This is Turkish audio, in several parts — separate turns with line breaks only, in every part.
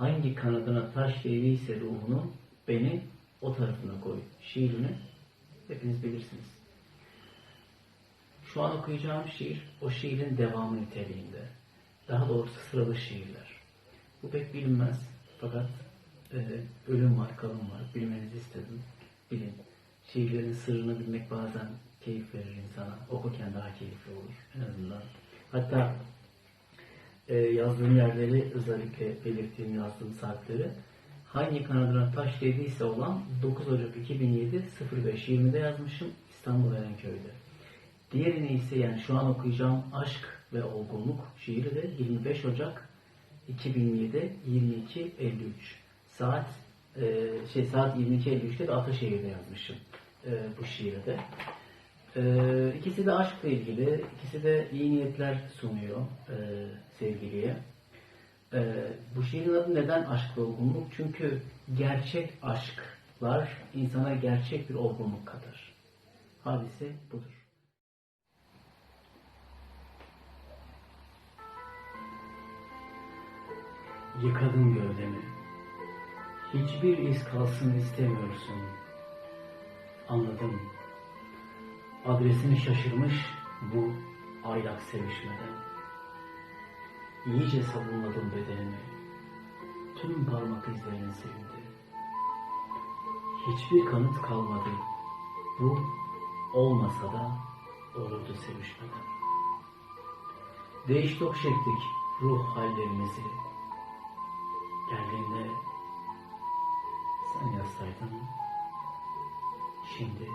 hangi kanadına taş değdiyse ruhunu beni o tarafına koy. Şiirini hepiniz bilirsiniz. Şu an okuyacağım şiir o şiirin devamı niteliğinde. Daha doğrusu sıralı şiirler. Bu pek bilinmez fakat e, ölüm var, kalım var. Bilmenizi istedim. Bilin. Şiirlerin sırrını bilmek bazen keyif verir insana. Okurken daha keyifli olur en azından. Hatta e, yazdığım yerleri özellikle belirttiğim yazdığım saatleri. Hangi kanadına taş değdiyse olan 9 Ocak 2007 05.20'de yazmışım İstanbul Erenköy'de. Diğerini ise yani şu an okuyacağım Aşk ve Olgunluk şiiri de 25 Ocak 2007 22.53 saat e, şey saat 22.53'te de Ataşehir'de yazmışım e, bu şiiri de. E, ikisi de aşkla ilgili, ikisi de iyi niyetler sunuyor e, sevgiliye. E, bu şiirin adı neden aşk ve olgunluk? Çünkü gerçek aşklar insana gerçek bir olgunluk katar. Hadise budur. Yıkadın gövdemi. Hiçbir iz kalsın istemiyorsun. Anladım. Adresini şaşırmış bu aylak sevişmeden. İyice sabunladım bedenimi. Tüm parmak izlerin silindi. Hiçbir kanıt kalmadı. Bu olmasa da olurdu sevişmeden. Değiş tokuş ettik ruh hallerimizi. Geldiğinde sen yazsaydın, şimdi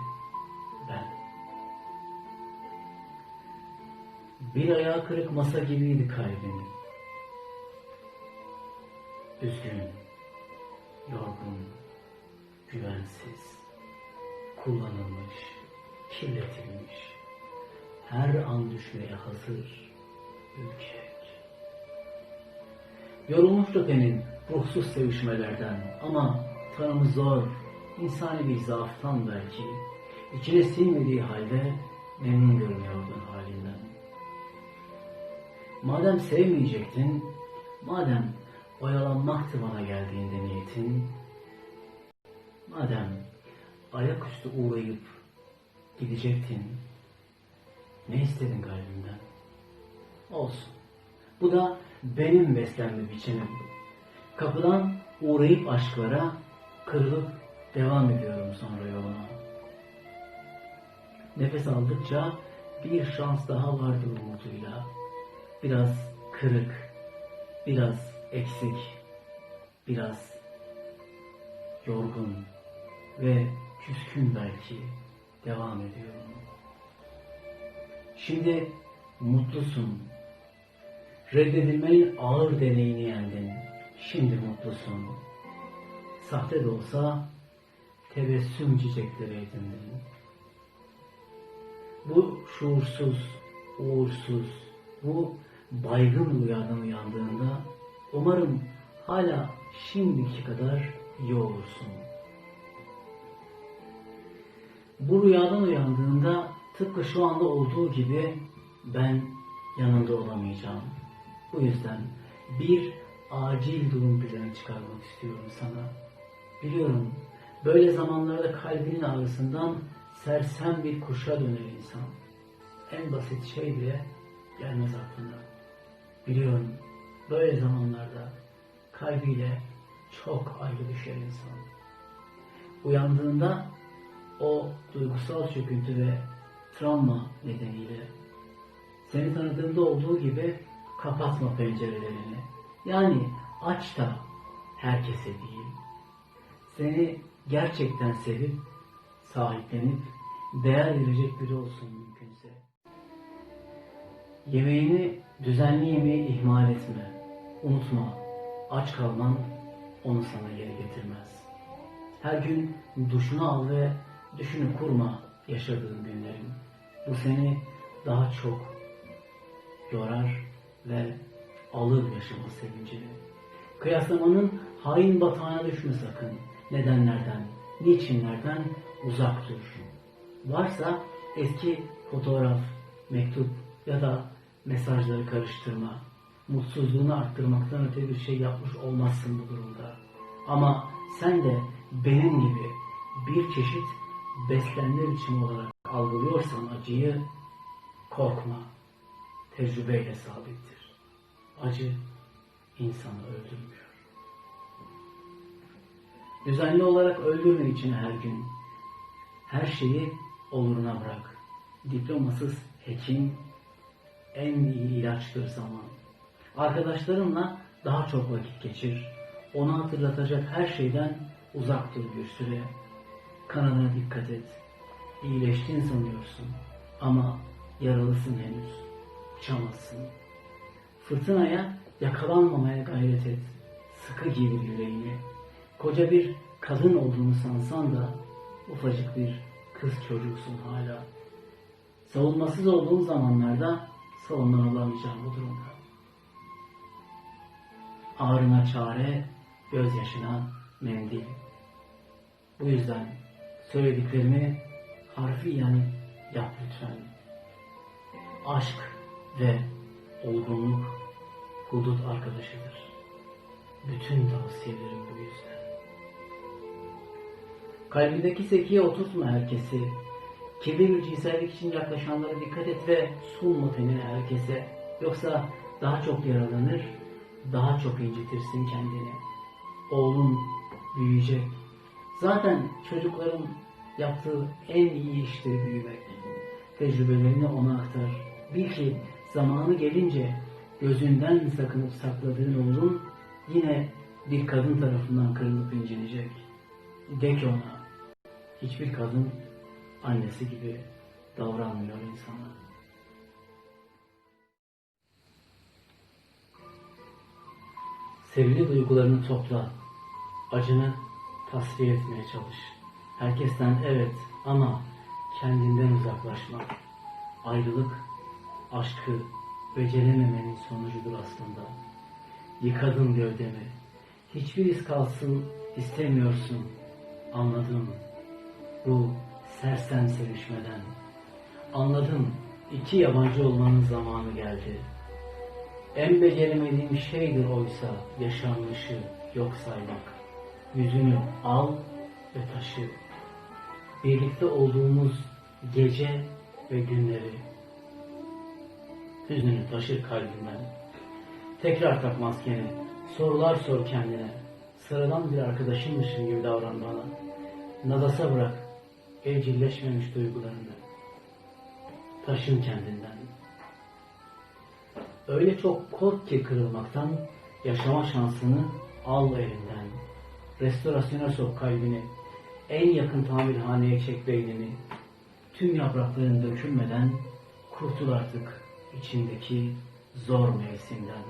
Bir ayağı kırık masa gibiydi kalbim. Üzgün, yorgun, güvensiz, kullanılmış, kirletilmiş, her an düşmeye hazır, ürkek. Yorulmuştu benim ruhsuz sevişmelerden ama tanımı zor, insani bir zaaftan belki. İçine sinmediği halde memnun görünüyordun halinden. Madem sevmeyecektin, madem oyalanmaktı bana geldiğinde niyetin, madem ayaküstü uğrayıp gidecektin, ne istedin kalbimden? Olsun. Bu da benim beslenme biçimim. Kapıdan uğrayıp aşklara, kırılıp devam ediyorum sonra yoluma. Nefes aldıkça bir şans daha vardır umuduyla. Biraz kırık, biraz eksik, biraz yorgun ve küskün belki devam ediyorum. Şimdi mutlusun, Reddedilmenin ağır deneyini yendin. Şimdi mutlusun. Sahte de olsa tebessüm çiçekleri edindin. Bu şuursuz, uğursuz, bu baygın rüyadan uyandığında umarım hala şimdiki kadar iyi olursun. Bu rüyadan uyandığında tıpkı şu anda olduğu gibi ben yanında olamayacağım. Bu yüzden bir acil durum planı çıkarmak istiyorum sana. Biliyorum böyle zamanlarda kalbinin ağrısından sersem bir kuşa döner insan. En basit şey bile gelmez aklına. Biliyorum böyle zamanlarda kalbiyle çok ayrı düşer insan. Uyandığında o duygusal çöküntü ve travma nedeniyle seni tanıdığımda olduğu gibi kapatma pencerelerini. Yani aç da herkese değil. Seni gerçekten sevip, sahiplenip, değer verecek biri olsun mümkünse. Yemeğini düzenli yemeği ihmal etme. Unutma, aç kalman onu sana geri getirmez. Her gün duşunu al ve düşünü kurma yaşadığın günlerin. Bu seni daha çok yorar ve alır yaşama sevincini. Kıyaslamanın hain batağına düşme sakın. Nedenlerden, niçinlerden uzak dur. Varsa eski fotoğraf, mektup ya da mesajları karıştırma. mutsuzluğunu arttırmaktan öte bir şey yapmış olmazsın bu durumda. Ama sen de benim gibi bir çeşit beslenme biçimi olarak algılıyorsan acıyı korkma. Tecrübeyle sabittir. Acı insanı öldürmüyor. Düzenli olarak öldürme için her gün. Her şeyi oluruna bırak. Diplomasız hekim en iyi ilaçtır zaman. Arkadaşlarınla daha çok vakit geçir. Onu hatırlatacak her şeyden uzak dur bir süre. Kanına dikkat et. İyileştin sanıyorsun. Ama yaralısın henüz. Uçamazsın. Fırtınaya yakalanmamaya gayret et. Sıkı giydir yüreğini. Koca bir kadın olduğunu sansan da ufacık bir kız çocuksun hala. Savunmasız olduğun zamanlarda savunan olamayacağım bu durumda. Ağrına çare, gözyaşına mendil. Bu yüzden söylediklerimi harfiyen yap lütfen. Aşk ve olgunluk hudut arkadaşıdır. Bütün tavsiyelerim bu yüzden. Kalbindeki sekiye oturtma herkesi. Kibir ve cinsellik için yaklaşanlara dikkat et ve sunma tenini herkese. Yoksa daha çok yaralanır, daha çok incitirsin kendini. Oğlun büyüyecek. Zaten çocukların yaptığı en iyi işleri büyümek. Tecrübelerini ona aktar. Bil ki zamanı gelince gözünden sakınıp sakladığın oğlun yine bir kadın tarafından kırılıp incinecek. De ki ona, hiçbir kadın annesi gibi davranmıyor insana. Sevgili duygularını topla, acını tasfiye etmeye çalış. Herkesten evet ama kendinden uzaklaşma. Ayrılık, aşkı becerememenin sonucudur aslında. Yıkadın gövdemi. Hiçbir iz kalsın istemiyorsun. Anladım. Bu sersem sevişmeden. Anladım. İki yabancı olmanın zamanı geldi. En beceremediğim şeydir oysa yaşanmışı yok saymak. Yüzünü al ve taşı. Birlikte olduğumuz gece ve günleri. Hüznünü taşır kalbimden. Tekrar tak maskeni. Sorular sor kendine. Sıradan bir arkadaşınmışım gibi davran bana. Nadasa bırak. Evcilleşmemiş duygularını. Taşın kendinden. Öyle çok kork ki kırılmaktan, yaşama şansını al elinden. Restorasyona sok kalbini, en yakın tamirhaneye çek beynini. Tüm yaprakların dökülmeden kurtul artık içindeki zor mevsimden.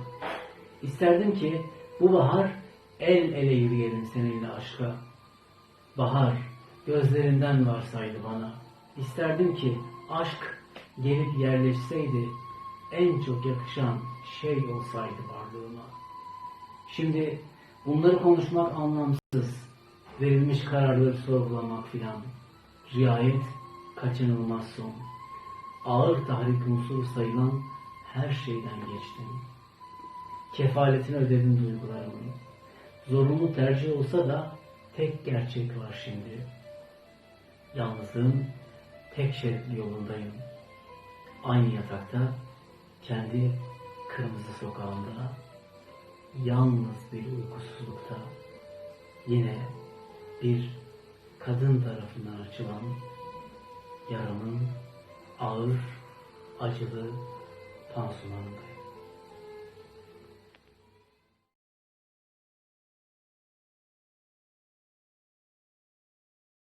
İsterdim ki bu bahar el ele yürüyelim seninle aşka. Bahar gözlerinden varsaydı bana. İsterdim ki aşk gelip yerleşseydi en çok yakışan şey olsaydı varlığıma. Şimdi bunları konuşmak anlamsız. Verilmiş kararları sorgulamak filan. Riayet kaçınılmaz son. Ağır tahrik unsuru sayılan her şeyden geçtim. Kefaletini ödedim duygularımın. Zorunlu tercih olsa da tek gerçek var şimdi. Yalnızlığın tek şeritli yolundayım. Aynı yatakta, kendi kırmızı sokağımda, yalnız bir uykusuzlukta, yine bir kadın tarafından açılan yaramın ağır, acılı pansumanındayım.